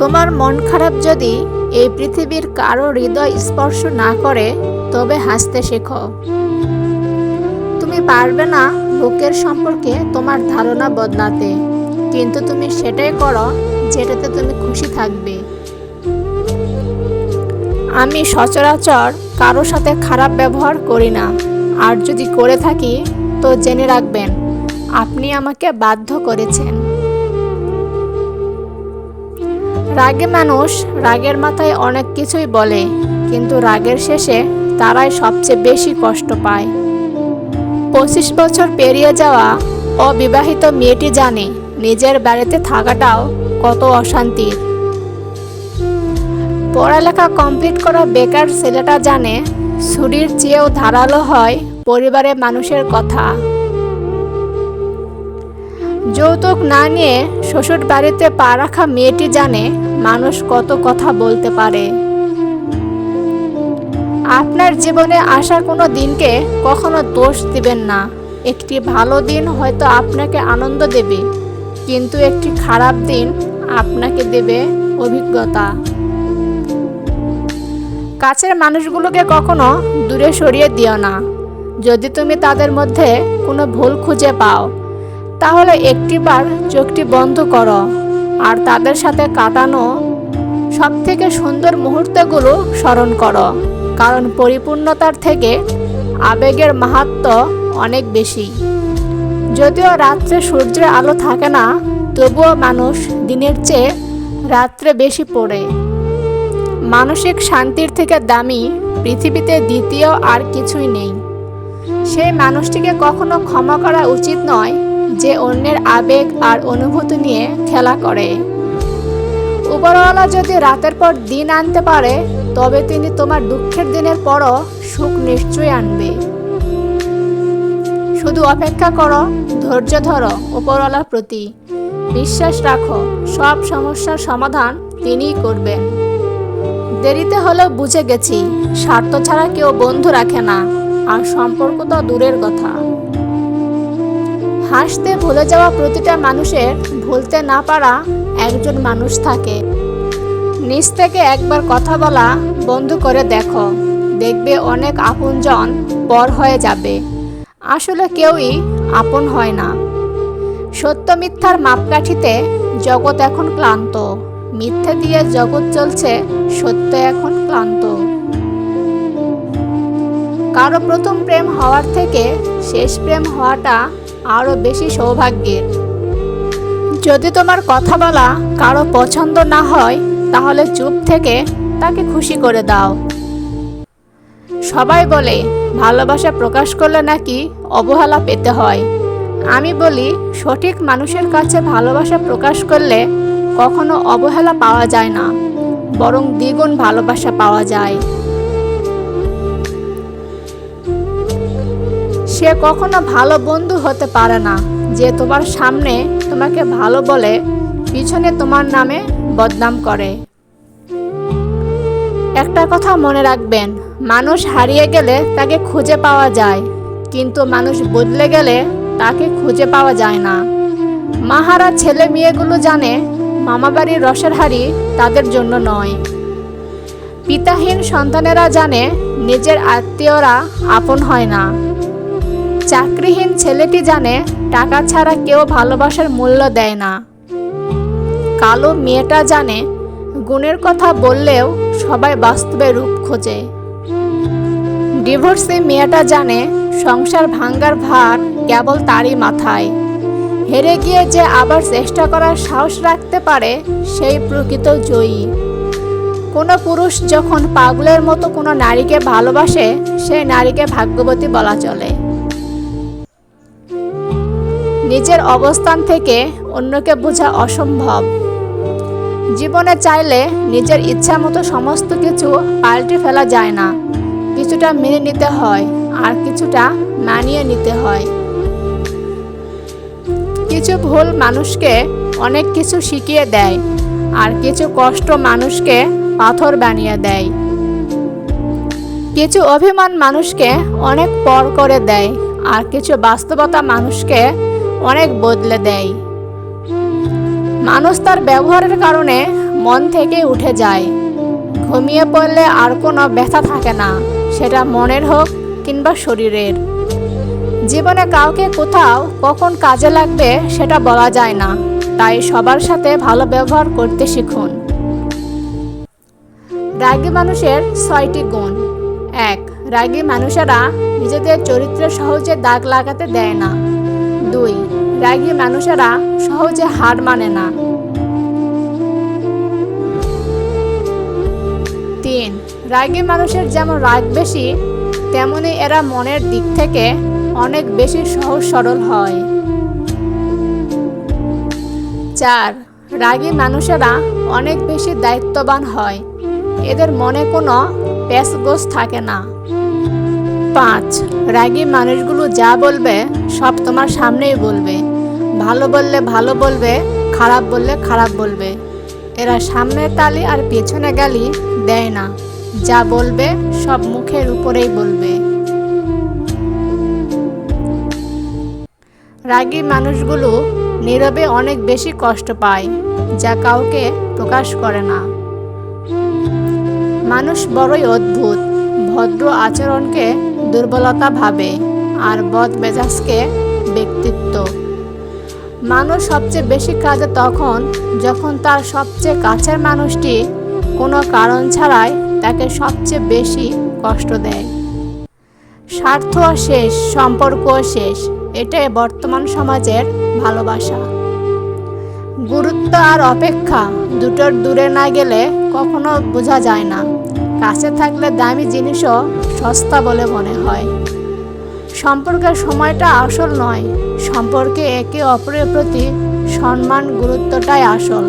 তোমার মন খারাপ যদি এই পৃথিবীর কারও হৃদয় স্পর্শ না করে, তবে হাসতে শেখো। তুমি পারবে না লোকের সম্পর্কে তোমার ধারণা বদলাতে, কিন্তু তুমি সেটাই করো যেটাতে তুমি খুশি থাকবে। আমি সচরাচর কারও সাথে খারাপ ব্যবহার করি না, আর যদি করে থাকি, তো জেনে রাখবেন, আপনি আমাকে বাধ্য করেছেন। রাগে মানুষ রাগের মাথায় অনেক কিছুই বলে, কিন্তু রাগের শেষে তারাই সবচেয়ে বেশি কষ্ট পায়। পঁচিশ বছর পেরিয়ে যাওয়া অবিবাহিত মেয়েটি জানে নিজের বাড়িতে থাকাটাও কত অশান্তির পড়ালেখা কমপ্লিট করা বেকার ছেলেটা জানে ছুরির চেয়েও ধারালো হয় পরিবারের মানুষের কথা। যৌতুক না নিয়ে শ্বশুর বাড়িতে পা রাখা মেয়েটি জানে মানুষ কত কথা বলতে পারে। আপনার জীবনে আসা কোনো দিনকে কখনো দোষ দিবেন না। একটি ভালো দিন হয়তো আপনাকে আনন্দ দেবে, কিন্তু একটি খারাপ দিন আপনাকে দেবে অভিজ্ঞতা। কাছের মানুষগুলোকে কখনো দূরে সরিয়ে দিও না। যদি তুমি তাদের মধ্যে কোনো ভুল খুঁজে পাও তাহলে একটিবার চোখটি বন্ধ করো আর তাদের সাথে কাটানো সব থেকে সুন্দর মুহূর্তগুলো স্মরণ করো, কারণ পরিপূর্ণতার থেকে আবেগের মাহাত্ম অনেক বেশি। যদিও রাত্রে সূর্যের আলো থাকে না, তবুও মানুষ দিনের চেয়ে রাত্রে বেশি পড়ে। মানসিক শান্তির থেকে দামি পৃথিবীতে দ্বিতীয় আর কিছুই নেই। সেই মানুষটিকে কখনো ক্ষমা করা উচিত নয় যে অন্যের আবেগ আর অনুভূতি নিয়ে খেলা করে। উপরওয়ালা যদি রাতের পর দিন আনতে পারে, তবে তিনি তোমার দুঃখের দিনের পরও সুখ নিশ্চয়ই আনবে। শুধু অপেক্ষা করো, ধৈর্য ধরো উপরওয়ালার প্রতি। বিশ্বাস রাখো, সব সমস্যার সমাধান তিনিই করবেন। দেরিতে হলেও বুঝে গেছি, স্বার্থ ছাড়া কেউ বন্ধু রাখে না। আর সম্পর্ক তো দূরের কথা। হাসতে ভুলে যাওয়া প্রতিটা মানুষের ভুলতে না পারা একজন মানুষ থাকে। নিজ থেকে একবার কথা বলা বন্ধ করে দেখো, দেখবে অনেক আপনজন পর হয়ে যাবে। আসলে কেউই আপন হয় না। সত্য মিথ্যার মাপকাঠিতে জগৎ এখন ক্লান্ত, মিথ্যে দিয়ে জগৎ চলছে সত্য এখন ক্লান্ত। কারও প্রথম প্রেম হওয়ার থেকে শেষ প্রেম হওয়াটা আরও বেশি সৌভাগ্যের। যদি তোমার কথা বলা কারও পছন্দ না হয়, তাহলে চুপ থেকে তাকে খুশি করে দাও। সবাই বলে, ভালোবাসা প্রকাশ করলে নাকি অবহেলা পেতে হয়। আমি বলি, সঠিক মানুষের কাছে ভালোবাসা প্রকাশ করলে কখনো অবহেলা পাওয়া যায় না, বরং দ্বিগুণ ভালোবাসা পাওয়া যায়। সে কখনো ভালো বন্ধু হতে পারে না। যে তোমার সামনে তোমাকে ভালো বলে, পিছনে তোমার নামে বদনাম করে। একটা কথা মনে রাখবেন, মানুষ হারিয়ে গেলে তাকে খুঁজে পাওয়া যায়, কিন্তু মানুষ বদলে গেলে তাকে খুঁজে পাওয়া যায় না। মাহারা ছেলে মেয়েগুলো জানে, মামাবাড়ির রসের হাড়ি তাদের জন্য নয়। পিতাহীন সন্তানেরা জানে, নিজের আত্মীয়রা আপন হয় না। চাকরিহীন ছেলেটি জানে, টাকা ছাড়া কেউ ভালোবাসার মূল্য দেয় না। কালো মেয়েটা জানে, গুণের কথা বললেও সবাই বাস্তবে রূপ খোঁজে। ডিভোর্সে মেয়েটা জানে, সংসার ভাঙ্গার ভার কেবল তারই মাথায়। হেরে গিয়ে যে আবার চেষ্টা করার সাহস রাখতে পারে, সেই প্রকৃত জয়ী। কোনো পুরুষ যখন পাগলের মতো কোনো নারীকে ভালোবাসে, সেই নারীকে ভাগ্যবতী বলা চলে। নিজের অবস্থান থেকে অন্যকে বোঝা অসম্ভব। জীবনে চাইলে নিজের ইচ্ছা মতো সমস্ত কিছু পাল্টে ফেলা যায় না। কিছুটা মেনে নিতে হয় আর কিছুটা মানিয়ে নিতে হয়। কিছু ভুল মানুষকে অনেক কিছু শিখিয়ে দেয় আর কিছু কষ্ট মানুষকে পাথর বানিয়ে দেয়। কিছু অভিমান মানুষকে অনেক পর করে দেয় আর কিছু বাস্তবতা মানুষকে অনেক বদলে দেয়। মানুষ তার ব্যবহারের কারণে মন থেকে উঠে যায়। ঘুমিয়ে পড়লে আর কোনো ব্যথা থাকে না, সেটা মনের হোক কিংবা শরীরের। জীবনে কাউকে কোথাও কখন কাজে লাগবে সেটা বলা যায় না, তাই সবার সাথে ভালো ব্যবহার করতে শিখুন। রাগী মানুষের ছয়টি গুণ। এক, রাগী মানুষেরা নিজেদের চরিত্রে সহজে দাগ লাগাতে দেয় না। দুই। রাগী মানুষেরা সহজে হার মানে না। তিন। রাগী মানুষের যেমন রাগ বেশি, তেমনি এরা মনের দিক থেকে অনেক বেশি সহজ সরল হয়। চার। রাগী মানুষেরা অনেক বেশি দায়িত্ববান হয়। এদের মনে কোনো প্যাসগোস থাকে না। পাঁচ। রাগী মানুষগুলো যা বলবে, সব তোমার সামনেই বলবে। ভালো বললে ভালো বলবে, খারাপ বললে খারাপ বলবে। এরা সামনের তালি আর পেছনে গালি দেয় না। যা বলবে, সব মুখের উপরেই বলবে। রাগী মানুষগুলো নীরবে অনেক বেশি কষ্ট পায়, যা কাউকে প্রকাশ করে না। মানুষ বড়ই অদ্ভুত। ভদ্র আচরণকে দুর্বলতা ভাবে আর বদ মেজাজকে ব্যক্তিত্ব। মানুষ সবচেয়ে বেশি কাজে তখন যখন তার সবচেয়ে কাছের মানুষটি কোনো কারণ ছাড়াই তাকে সবচেয়ে বেশি কষ্ট দেয়। স্বার্থ শেষ, সম্পর্ক শেষ, এটাই বর্তমান সমাজের ভালোবাসা। গুরুত্ব আর অপেক্ষা দুটোর দূরে না গেলে কখনো বোঝা যায় না। কাছে থাকলে দামি জিনিসও সস্তা বলে মনে হয়। সম্পর্কের সময়টা আসল নয়, সম্পর্কে একে অপরের প্রতি সম্মান গুরুত্বটাই আসল।